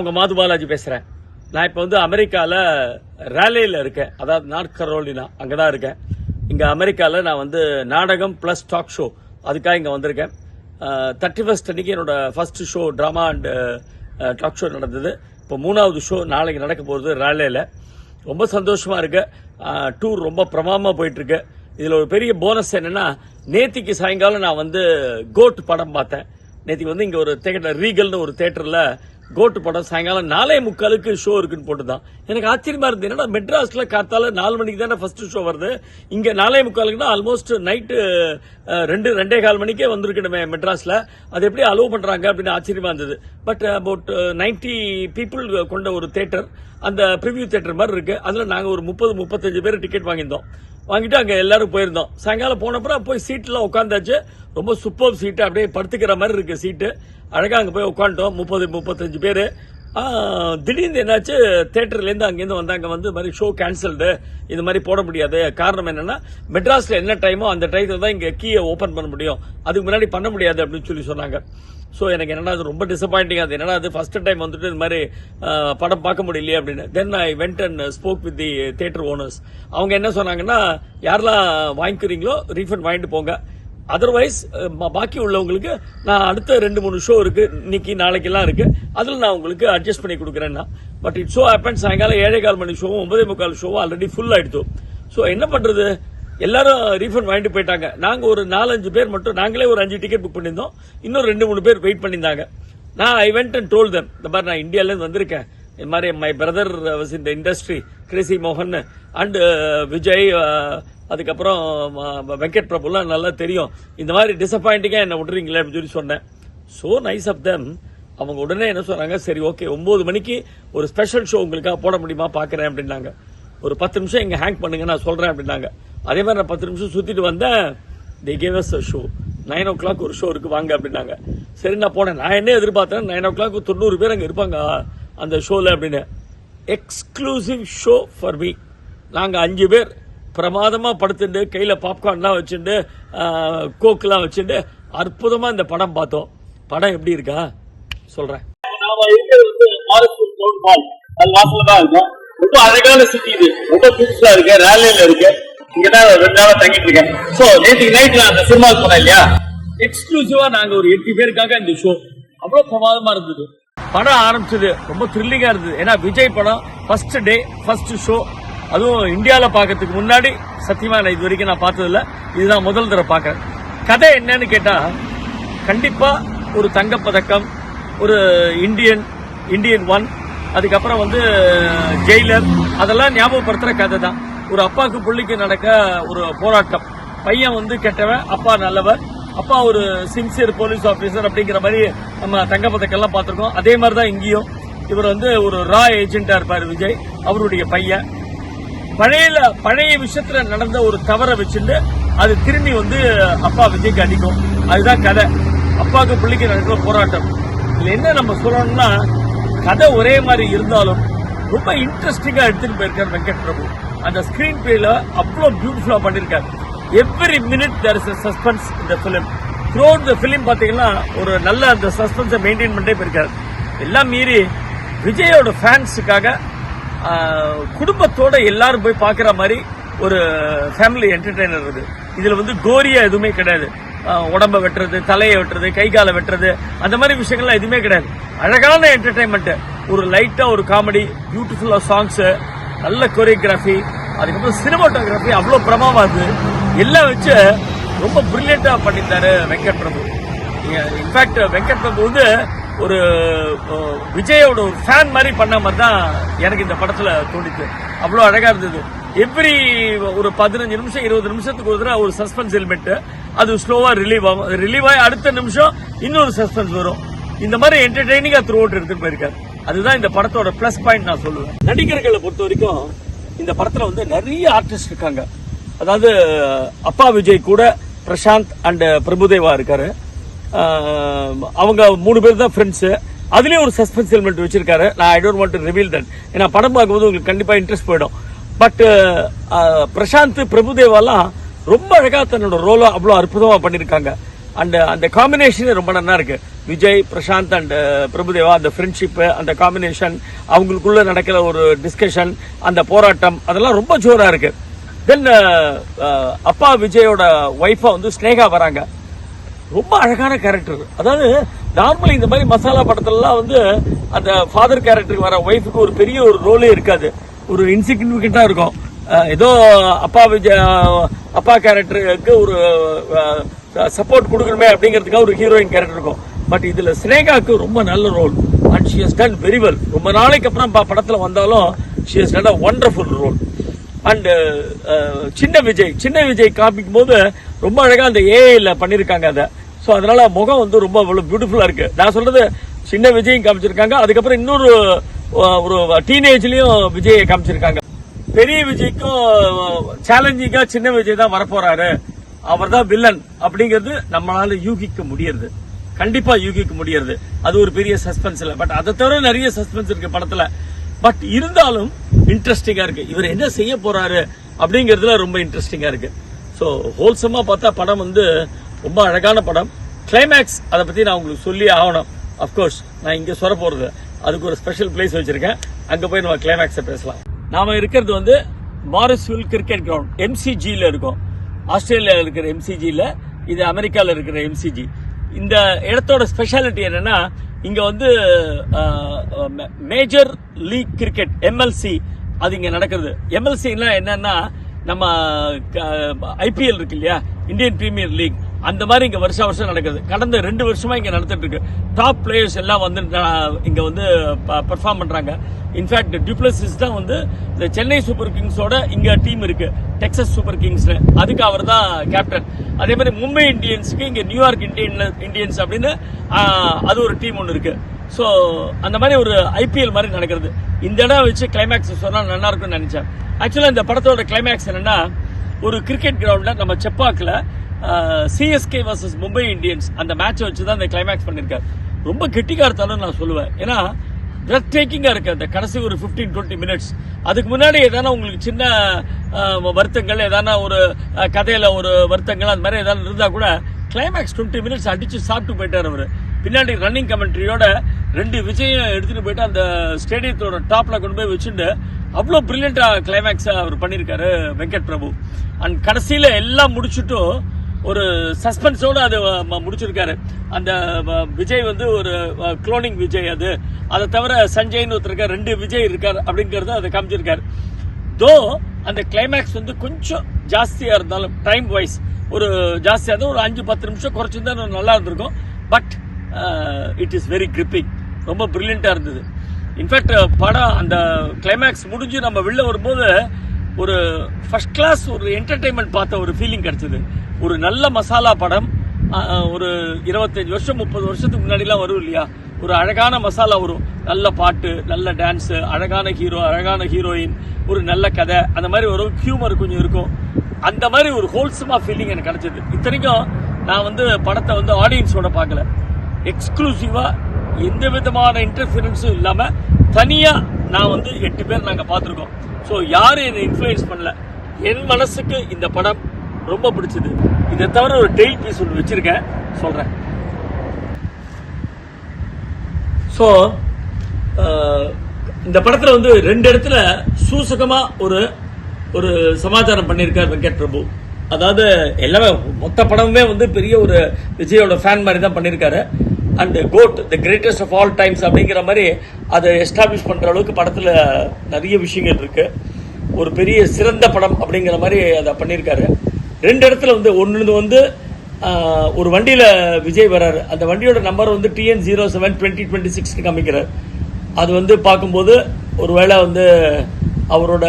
உங்க மாது பாலாஜி பேசுகிறேன் நான் இப்போ வந்து அமெரிக்காவில் ரேலேல இருக்கேன். அதாவது நார்த் கரோலினா அங்கதான் இருக்கேன். இங்கே அமெரிக்காவில் நான் வந்து நாடகம் ப்ளஸ் டாக் ஷோ அதுக்காக இங்கே வந்திருக்கேன். தேர்ட்டி ஃபஸ்ட் அன்னைக்கு என்னோட first show drama and talk show நடந்தது. இப்போ மூணாவது ஷோ நாளைக்கு நடக்க போகிறது ரேலேல ரொம்ப சந்தோஷமாக இருக்கு. டூர் ரொம்ப பிரமாமாக போயிட்டுருக்கு. இதில் ஒரு பெரிய போனஸ் என்னன்னா நேத்திக்கு சாயங்காலம் நான் வந்து கோட் படம் பார்த்தேன். நேத்திக்கு வந்து இங்கே ஒரு தேட்டர் ரீகல்னு ஒரு தேட்டரில் கோட்டு படம் சாயங்காலம் நாலே முக்காலுக்கு ஷோ இருக்குன்னு போட்டுதான். எனக்கு ஆச்சரியமா இருந்தது. என்னன்னா மெட்ராஸ்ல காத்தால நாலு மணிக்கு தானே ஃபர்ஸ்ட் ஷோ வருது? இங்க நாலே முக்காலுக்குன்னா ஆல்மோஸ்ட் நைட்டு ரெண்டு ரெண்டே கால் மணிக்கே வந்திருக்கணுமே மெட்ராஸ்ல. அது எப்படி அலோவ் பண்றாங்க அப்படின்னு ஆச்சரியமா இருந்தது. பட் அபவுட் நைன்டி பீப்புள் கொண்ட ஒரு தேட்டர் அந்த ப்ரிவியூ தேட்டர் மாதிரி இருக்கு. அதுல நாங்க ஒரு முப்பது முப்பத்தஞ்சு பேர் டிக்கெட் வாங்கியிருந்தோம். வாங்கிட்டு அங்கே எல்லாரும் போயிருந்தோம். சாயங்காலம் போனப்புறம் போய் சீட்டெலாம் உட்காந்தாச்சு ரொம்ப சூப்பர் சீட்டு அப்படியே படுத்துக்கிற மாதிரி இருக்குது சீட்டு. அழகாக அங்கே போய் உட்காந்துட்டோம் முப்பது முப்பத்தஞ்சு பேர். திடீர்னு என்னாச்சு? தேட்டர்லேருந்து அங்கேருந்து வந்தாங்க. வந்து மாதிரி ஷோ கேன்சல்டு இது மாதிரி போட முடியாது. காரணம் என்னன்னா மெட்ராஸில் என்ன டைமோ அந்த டைத்தில் தான் இங்கே கீயை ஓப்பன் பண்ண முடியும். அதுக்கு முன்னாடி பண்ண முடியாது அப்படின்னு சொல்லி சொன்னாங்க. ஸோ எனக்கு என்னன்னா அது ரொம்ப டிசப்பாயிண்டிங் அது என்னன்னா அது ஃபர்ஸ்ட் டைம் வந்துட்டு இந்த மாதிரி படம் பார்க்க முடியலையே அப்படின்னு. Then I went and spoke with the theatre owners அவங்க என்ன சொன்னாங்கன்னா யாரெல்லாம் வாங்கிக்கிறீங்களோ ரீஃபண்ட் வாங்கிட்டு போங்க. அதர்வைஸ் பாக்கி உள்ளவங்களுக்கு நான் அடுத்த ரெண்டு மூணு ஷோ இருக்கு. இன்னைக்கு நாளைக்கெல்லாம் இருக்கு. அதில் நான் உங்களுக்கு அட்ஜஸ்ட் பண்ணி கொடுக்குறேன்னா. பட் இட் ஷோ ஹேப்பன் சாயங்காலம் ஏழே கால் மணி ஷோவும் ஒன்பதே முக்கால் ஷோவும் ஆல்ரெடி ஃபுல் ஆயிடுச்சு ஸோ என்ன பண்ணுறது எல்லாரும் ரீஃபண்ட் வாங்கிட்டு போயிட்டாங்க. நாங்கள் ஒரு நாலஞ்சு பேர் மட்டும் நாங்களே ஒரு அஞ்சு டிக்கெட் புக் பண்ணியிருந்தோம். இன்னும் ரெண்டு மூணு பேர் வெயிட் பண்ணியிருந்தாங்க. நான் I went and told them இந்த மாதிரி நான் இந்தியாவிலேருந்து வந்திருக்கேன். இந்த மாதிரி மை பிரதர் வாஸ் இந்த இண்டஸ்ட்ரி கிரேசி மோகன் அண்ட் விஜய் அதுக்கப்புறம் வெங்கட் பிரபுலாம் நல்லா தெரியும். இந்த மாதிரி டிசப்பாயிண்டிங்காக என்ன விட்டுறீங்களே அப்படின்னு சொல்லி சொன்னேன். ஸோ நைஸ் ஆஃப் தெம் அவங்க உடனே என்ன சொன்னாங்க? சரி ஓகே ஒம்பது மணிக்கு ஒரு ஸ்பெஷல் ஷோ உங்களுக்காக போட முடியுமா? பார்க்குறேன் அப்படின்னாங்க. ஒரு பத்து நிமிஷம் இங்கே ஹேங் பண்ணுங்க நான் சொல்கிறேன் அப்படின்னாங்க. அதே மாதிரி நான் பத்து நிமிஷம் சுற்றிட்டு வந்தேன். The cave has show nine o'clock ஒரு ஷோ இருக்குது வாங்க அப்படின்னாங்க. சரி நான் போனேன். நான் என்ன எதிர்பார்த்தேன் நைன் ஓ கிளாக் தொண்ணூறு பேர் அங்கே இருப்பாங்க அந்த ஷோவில் அப்படின்னு. எக்ஸ்க்ளூசிவ் ஷோ ஃபார் மீ நாங்கள் அஞ்சு பேர். பிரமாதமா படுத்துட்டு கையில பாப்கார்ன்லாம் வச்சுட்டு கோக்கெல்லாம் வச்சுட்டு அற்புதமா இந்த படம் பார்த்தோம். படம் எப்படி இருக்கா? சொல்றேன். நாம இருக்கிறது வந்து ஆர்எஸ்பூர் டவுன் மால் அது வாசல்ல தான் இருக்கும். ரொம்ப அழகான சிட்டி இது. ரொம்ப பியூட்டிஃபுல்லா இருக்கு. ரேலியில இருக்கு. இங்க தான் ரெண்டு நாளா தங்கிட்டு இருக்கேன். சோ நேற்றுக்கு நைட் நான் அந்த சினிமாவுக்கு போனேன் இல்லையா? எக்ஸ்க்ளூசிவா நாங்க ஒரு எட்டு பேருக்காக இந்த ஷோ அவ்வளவு பிரமாதமா இருந்தது. படம் ஆரம்பிச்சது. ரொம்ப த்ரில்லிங்கா இருந்தது. ஏன்னா விஜய் படம் ஃபர்ஸ்ட் டே ஃபர்ஸ்ட் ஷோ அதுவும் இந்தியாவில் பார்க்கறதுக்கு முன்னாடி சத்தியமாக நான் இது வரைக்கும் நான் பார்த்ததில்ல. இதுதான் முதல் தடவை பார்க்கறேன். கதை என்னன்னு கேட்டால் கண்டிப்பாக ஒரு தங்கப்பதக்கம் ஒரு இந்தியன் இந்தியன் ஒன் அதுக்கப்புறம் வந்து ஜெயிலர் அதெல்லாம் ஞாபகப்படுத்துகிற கதை தான். ஒரு அப்பாவுக்கு பிள்ளைக்கு நடக்க ஒரு போராட்டம். பையன் வந்து கெட்டவன் அப்பா நல்லவர். அப்பா ஒரு சின்சியர் போலீஸ் ஆஃபீஸர் அப்படிங்கிற மாதிரி நம்ம தங்கப்பதக்கெல்லாம் பார்த்துருக்கோம். அதே மாதிரி தான் இங்கேயும். இவர் வந்து ஒரு ரா ஏஜென்டா இருப்பார் விஜய். அவருடைய பையன். பழைய பழைய விஷயத்துல நடந்த ஒரு தவறை வச்சுட்டு அது திரும்பி வந்து அப்பா விஜய்க்கு அடிக்கும். அதுதான் கதை. அப்பாவுக்கு பிள்ளைக்கு நடக்கிற போராட்டம். இதுல என்ன நம்ம சொல்லணும்னா கதை ஒரே மாதிரி இருந்தாலும் ரொம்ப இன்ட்ரெஸ்டிங்கா எடுத்துட்டு போயிருக்காரு வெங்கட் பிரபு. அந்த ஸ்கிரீன் பிளேல அவ்வளோ பியூட்டிஃபுல்லா பண்ணிருக்காரு. Every minute there is suspense இந்த பிலிம் த்ரோ த பிலிம் பாத்தீங்கன்னா ஒரு நல்ல அந்த சஸ்பென்ஸை மெயின்டைன் பண்ணிட்டே போயிருக்காரு. எல்லாம் மீறி விஜயோட ஃபேன்ஸுக்காக குடும்பத்தோட எல்லாரும் போய் பார்க்குற மாதிரி ஒரு ஃபேமிலி என்டர்டைனர் இருக்குது. இதில் வந்து கோரியா எதுவுமே கிடையாது. உடம்பை உடம்ப வெட்டுறது தலையை வெட்டுறது கை காலை வெட்டுறது அந்த மாதிரி விஷயங்கள்லாம் எதுவுமே கிடையாது. அழகான என்டர்டைன்மெண்ட்டு ஒரு லைட்டாக ஒரு காமெடி பியூட்டிஃபுல்லாக சாங்ஸு நல்ல கொரியோகிராஃபி அதுக்கப்புறம் சினிமாட்டோகிராஃபி அவ்வளோ பிரமாவா எல்லாம் வச்சு ரொம்ப பிரில்லியண்ட்டாக பண்ணியிருந்தாரு வெங்கட் பிரபு இன்ஃபேக்ட் வெங்கட் பிரபு வந்து ஒரு விஜயோட ஒரு ஃபேன் மாதிரி பண்ண மாதிரி தான் எனக்கு இந்த படத்தில் தோணிச்சு அவ்வளோ அழகா இருந்தது. எவ்ரி ஒரு பதினஞ்சு நிமிஷம் இருபது நிமிஷத்துக்கு ஒரு தடவை ஒரு சஸ்பென்ஸ் எலிமெண்ட் அது ஸ்லோவாக ரிலீவ் ஆகும். ரிலீவ் ஆகி அடுத்த நிமிஷம் இன்னொரு சஸ்பென்ஸ் வரும். இந்த மாதிரி என்டர்டெய்னிங்காக த்ரூ அவுட் எடுத்துட்டு போயிருக்காரு. அதுதான் இந்த படத்தோட பிளஸ் பாயிண்ட் நான் சொல்லுவேன். நடிகர்களை பொறுத்த வரைக்கும் இந்த படத்தில் வந்து நிறைய ஆர்டிஸ்ட் இருக்காங்க. அதாவது அப்பா விஜய் கூட பிரசாந்த் அண்ட் பிரபுதேவா இருக்காரு. அவங்க மூணு பேர் தான் ஃப்ரெண்ட்ஸு அதுலேயும் ஒரு சஸ்பென்ஸ் எலிமெண்ட் வச்சிருக்காரு. நான் I don't want to reveal that ஏன்னா படம் பார்க்கும்போது உங்களுக்கு கண்டிப்பாக இன்ட்ரெஸ்ட் போயிடும். பட் பிரசாந்த் பிரபுதேவாலாம் ரொம்ப அழகாக தன்னோட ரோலை அவ்வளோ அற்புதமாக பண்ணியிருக்காங்க அண்ட் அந்த காம்பினேஷனே ரொம்ப நல்லா இருக்கு. விஜய் பிரசாந்த் அண்ட் பிரபுதேவா அந்த ஃப்ரெண்ட்ஷிப் அந்த காம்பினேஷன் அவங்களுக்குள்ள நடக்கிற ஒரு டிஸ்கஷன் அந்த போராட்டம் அதெல்லாம் ரொம்ப ஜோராக இருக்கு. தென் அப்பா விஜயோட ஒய்ஃபா வந்து ஸ்னேகா வராங்க. ரொம்ப அழகான கேரக்டர் அதாவது நார்மலி இந்த மாதிரி மசாலா படத்துலலாம் வந்து அந்த ஃபாதர் கேரக்டருக்கு வர ஒய்ஃபுக்கு ஒரு பெரிய ஒரு ரோலே இருக்காது. ஒரு இன்சிக்னிஃபிகண்ட்டாக இருக்கும். ஏதோ அப்பா விஜய் அப்பா கேரக்டருக்கு ஒரு சப்போர்ட் கொடுக்கணுமே அப்படிங்கிறதுக்காக ஒரு ஹீரோயின் கேரக்டர் இருக்கும். பட் இதில் ஸ்னேகாக்கு ரொம்ப நல்ல role and she has done very well ரொம்ப நாளைக்கு அப்புறம் படத்தில் வந்தாலும் she has done a wonderful role and சின்ன விஜய் சின்ன விஜய் காமிக்கும் போது ரொம்ப அழகாக அந்த ஏஐயில் பண்ணியிருக்காங்க அதை. ஸோ அதனால முகம் வந்து ரொம்ப பியூட்டிஃபுல்லா இருக்கு. நான் சொல்றது சின்ன விஜயும் காமிச்சிருக்காங்க. அதுக்கப்புறம் இன்னொரு ஒரு டீனேஜ்லயும் விஜய் காமிச்சிருக்காங்க. பெரிய விஜய்க்கும் சேலஞ்சிங்கா சின்ன விஜய் தான் வரப்போறாரு. அவர் தான் வில்லன் அப்படிங்கிறது நம்மளால யூகிக்க முடியறது. கண்டிப்பா யூகிக்க முடியறது. அது ஒரு பெரிய சஸ்பென்ஸ் இல்லை பட் அதை தவிர நிறைய சஸ்பென்ஸ் இருக்கு படத்துல. பட் இருந்தாலும் இன்ட்ரெஸ்டிங்கா இருக்கு. இவர் என்ன செய்ய போறாரு அப்படிங்கிறதுல ரொம்ப இன்ட்ரெஸ்டிங்கா இருக்கு. ஸோ ஹோல்சமா பார்த்தா படம் வந்து ரொம்ப அழகான படம். கிளைமேக்ஸ் அதை பத்தி நான் உங்களுக்கு சொல்லி ஆகணும். அப்கோர்ஸ் நான் இங்க சொல்ல போறது. அதுக்கு ஒரு ஸ்பெஷல் பிளேஸ் வச்சிருக்கேன். அங்க போய் நம்ம கிளைமேக்ஸை பேசலாம். நாம இருக்கிறது வந்து மாரிஸ்வில் கிரிக்கெட் கிரவுண்ட் எம்சிஜியில் இருக்கும். ஆஸ்திரேலியாவில் இருக்கிற எம்சிஜியில் இது அமெரிக்காவில் இருக்கிற எம்சிஜி இந்த இடத்தோட ஸ்பெஷாலிட்டி என்னன்னா இங்க வந்து மேஜர் லீக் கிரிக்கெட் எம்எல்சி அது இங்க நடக்கிறது எம்எல்சின்னா என்னன்னா நம்ம ஐபிஎல் இருக்கு இல்லையா? இந்தியன் பிரீமியர் லீக் அந்த மாதிரி இங்க வருஷ வருஷம் நடக்குது. கடந்த ரெண்டு வருஷமா இங்க நடந்துட்டு இருக்கு. டாப் பிளேயர்ஸ் எல்லாம் வந்து இங்க வந்து பெர்ஃபார்ம் பண்றாங்க. இன்ஃபேக்ட் டியூப்ளசிஸ் தான் வந்து இந்த சென்னை சூப்பர் கிங்ஸோட இங்க டீம் இருக்கு. டெக்சஸ் சூப்பர் கிங்ஸ்ல அதுக்கு அவர் தான் கேப்டன் அதே மாதிரி மும்பை இந்தியன்ஸுக்கு இங்க நியூயார்க் இந்தியன் இந்தியன்ஸ் அப்படின்னு அது ஒரு டீம் ஒன்று இருக்கு. ஸோ அந்த மாதிரி ஒரு ஐபிஎல் மாதிரி நடக்கிறது. இந்த இடம் வச்சு கிளைமேக்ஸ் சொன்னால் நல்லா இருக்கும்னு நினைச்சேன். ஆக்சுவலாக இந்த படத்தோட கிளைமேக்ஸ் என்னன்னா ஒரு கிரிக்கெட் கிரவுண்டில் நம்ம செப்பாக்கில் சிஎஸ்கே வர்சஸ் மும்பை இந்தியன்ஸ் அந்த மேட்சை வச்சு தான் இந்த கிளைமேக்ஸ் பண்ணியிருக்காரு ரொம்ப கெட்டிக்காரத்தாலும் நான் சொல்லுவேன். ஏன்னா பிரெத் டேக்கிங்காக இருக்குது அந்த கடைசி ஒரு 15 டுவெண்ட்டி மினிட்ஸ் அதுக்கு முன்னாடி எதனா உங்களுக்கு சின்ன வருத்தங்கள் எதனா ஒரு கதையில் ஒரு வருத்தங்கள் அந்த மாதிரி எதாவது இருந்தால் கூட கிளைமேக்ஸ் டுவெண்ட்டி மினிட்ஸ் அடிச்சு சாப்பிட்டு போயிட்டார் அவர். பின்னாடி ரன்னிங் கமெண்ட்ரியோட ரெண்டு விஜயம் எடுத்துட்டு போயிட்டு அந்த ஸ்டேடியத்தோட டாப்ல கொண்டு போய் வச்சுட்டு அவ்வளோ பிரில்லியண்ட்டாக கிளைமேக்ஸாக அவர் பண்ணியிருக்காரு வெங்கட் பிரபு. அண்ட் கடைசியில் எல்லாம் முடிச்சுட்டும் ஒரு சஸ்பென்ஸோடு அது முடிச்சிருக்காரு. அந்த வ- விஜய் வந்து ஒரு குளோனிங் விஜய் அது. அதை தவிர சஞ்சய்னு ஒருத்தருக்கார் ரெண்டு விஜய் இருக்கார் அப்படிங்கறத அதை காமிச்சிருக்காரு. தோ அந்த கிளைமேக்ஸ் வந்து கொஞ்சம் ஜாஸ்தியாக இருந்தாலும் டைம் வைஸ் ஒரு ஜாஸ்தியாக இருந்தால் ஒரு அஞ்சு பத்து நிமிஷம் குறைச்சிருந்தா நல்லா இருந்திருக்கும். But it is very gripping ரொம்ப ப்ரில்லியண்ட்டாக இருந்தது. இன்ஃபேக்ட் uh, படம் அந்த கிளைமேக்ஸ் முடிஞ்சு நம்ம வெளில வரும்போது ஒரு ஃபர்ஸ்ட் கிளாஸ் ஒரு என்டர்டைன்மெண்ட் பார்த்த ஒரு ஃபீலிங் கிடச்சிது. ஒரு நல்ல மசாலா படம். ஒரு இருபத்தஞ்சி வருஷம் முப்பது வருஷத்துக்கு முன்னாடிலாம் வரும் இல்லையா? ஒரு அழகான மசாலா வரும். நல்ல பாட்டு நல்ல டான்ஸு அழகான ஹீரோ அழகான ஹீரோயின் ஒரு நல்ல கதை. அந்த மாதிரி ஒரு ஹியூமர் கொஞ்சம் இருக்கும். அந்த மாதிரி ஒரு ஹோல்சமாக ஃபீலிங் எனக்கு கிடச்சிது. இத்தனைக்கும் நான் வந்து படத்தை வந்து ஆடியன்ஸோட பார்க்கல. எக்ஸ்க்ளூசிவா எந்த விதமான இன்டர்ஃபியரன்ஸும் இல்லாம தனியா நான் வந்து எட்டு பேர் நாங்க பார்த்துருக்கோம். ஸோ யாரும் என்னை இன்ஃப்ளூயன்ஸ் பண்ணல? என் மனசுக்கு இந்த படம் ரொம்ப பிடிச்சது. இதை தவிர ஒரு டெய்ல் பீஸ் ஒன்று வச்சிருக்கேன். சொல்றேன். ஸோ இந்த படத்தில் வந்து ரெண்டு இடத்துல சூசகமாக ஒரு ஒரு சமாச்சாரம் பண்ணியிருக்கார் வெங்கட் பிரபு. அதாவது எல்லாமே மொத்த படமுமே வந்து பெரிய ஒரு விஜயோட ஃபேன் மாதிரி தான் பண்ணியிருக்காரு. And GOAT the greatest of all times அப்படிங்கிற மாதிரி அதை எஸ்டாப்ளிஷ் பண்ணுற அளவுக்கு படத்தில் நிறைய விஷயங்கள் இருக்குது ஒரு பெரிய சிறந்த படம் அப்படிங்கிற மாதிரி அதை பண்ணியிருக்காரு. ரெண்டு இடத்துல வந்து ஒன்று வந்து ஒரு வண்டியில் விஜய் வராரு அந்த வண்டியோட நம்பர் வந்து TN zero seven twenty twenty six காமிக்கிறார். அது வந்து பார்க்கும்போது ஒருவேளை வந்து அவரோட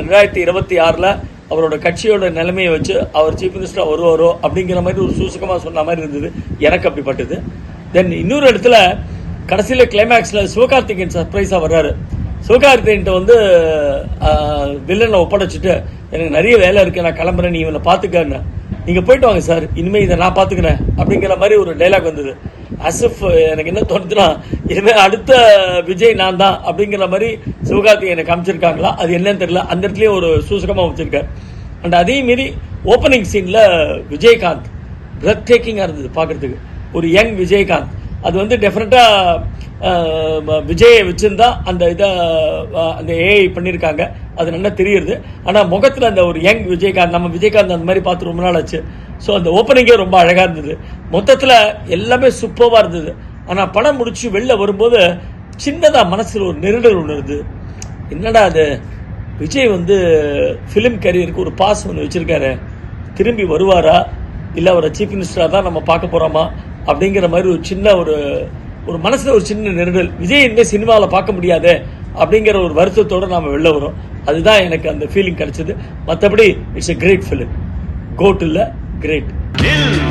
ரெண்டாயிரத்தி இருபத்தி ஆறில் அவரோட கட்சியோட நிலைமையை வச்சு அவர் சீஃப் மினிஸ்டராக வருவாரோ அப்படிங்கிற மாதிரி ஒரு சூசகமாக சொன்ன மாதிரி இருந்தது. எனக்கு அப்படிப்பட்டது. தென் இன்னொரு இடத்துல கடைசியில் கிளைமேக்ஸில் சிவகார்த்திகேயன் சர்ப்ரைஸாக வர்றாரு. சிவகார்த்திகேயன்ட்ட வந்து வில்லனை ஒப்படைச்சிட்டு எனக்கு நிறைய வேலை இருக்குது நான் கிளம்புறேன் நீ இவனை பார்த்துக்கன்னு நீங்கள் போயிட்டு வாங்க சார் இனிமேல் இதை நான் பார்த்துக்கிறேன் அப்படிங்கிற மாதிரி ஒரு டைலாக் வந்தது. அசிஃப் uh, எனக்கு என்ன தோணுதுன்னா இனிமேல் அடுத்த விஜய் நான் தான் அப்படிங்கிற மாதிரி சிவகார்த்திகேயனை காமிச்சிருக்காங்களா? அது என்னன்னு தெரியல. அந்த இடத்துலயே ஒரு சூசகமாக வச்சிருக்காரு. அண்ட் அதே மீறி ஓப்பனிங் சீன்ல விஜயகாந்த் பிரத் டேக்கிங்காக இருந்தது பார்க்குறதுக்கு. ஒரு யங் விஜயகாந்த். அது வந்து டெஃபினட்டாக விஜயை வச்சிருந்தா அந்த இதை அந்த ஏஐ பண்ணியிருக்காங்க அது நல்லா தெரியுது. ஆனால் முகத்தில் அந்த ஒரு யங் விஜயகாந்த் நம்ம விஜயகாந்த் அந்த மாதிரி பார்த்து ரொம்ப நாள் ஆச்சு. ஸோ அந்த ஓப்பனிங்கே ரொம்ப அழகாக இருந்தது. மொத்தத்தில் எல்லாமே சூப்பராக இருந்தது. ஆனால் படம் முடிச்சு வெளில வரும்போது சின்னதாக மனசில் ஒரு நெருடல் ஒன்று இருந்தது. என்னடா அது? விஜய் வந்து ஃபிலிம் கரியருக்கு ஒரு பாஸ் ஒன்று வச்சுருக்காரு. திரும்பி வருவாரா? இல்லை அவரை சீஃப் மினிஸ்டராக தான் நம்ம பார்க்க போகிறோமா அப்படிங்கிற மாதிரி ஒரு சின்ன ஒரு ஒரு மனசில் ஒரு சின்ன நெருடல். விஜய் இனிமேல் சினிமாவில் பார்க்க முடியாதே? அப்படிங்கிற ஒரு வருத்தத்தோடு நாம் வெளில வரோம். அதுதான் எனக்கு அந்த ஃபீலிங் கிடைச்சது. மற்றபடி it's a great film GOAT இல்லை கிரேட் நில் கவனி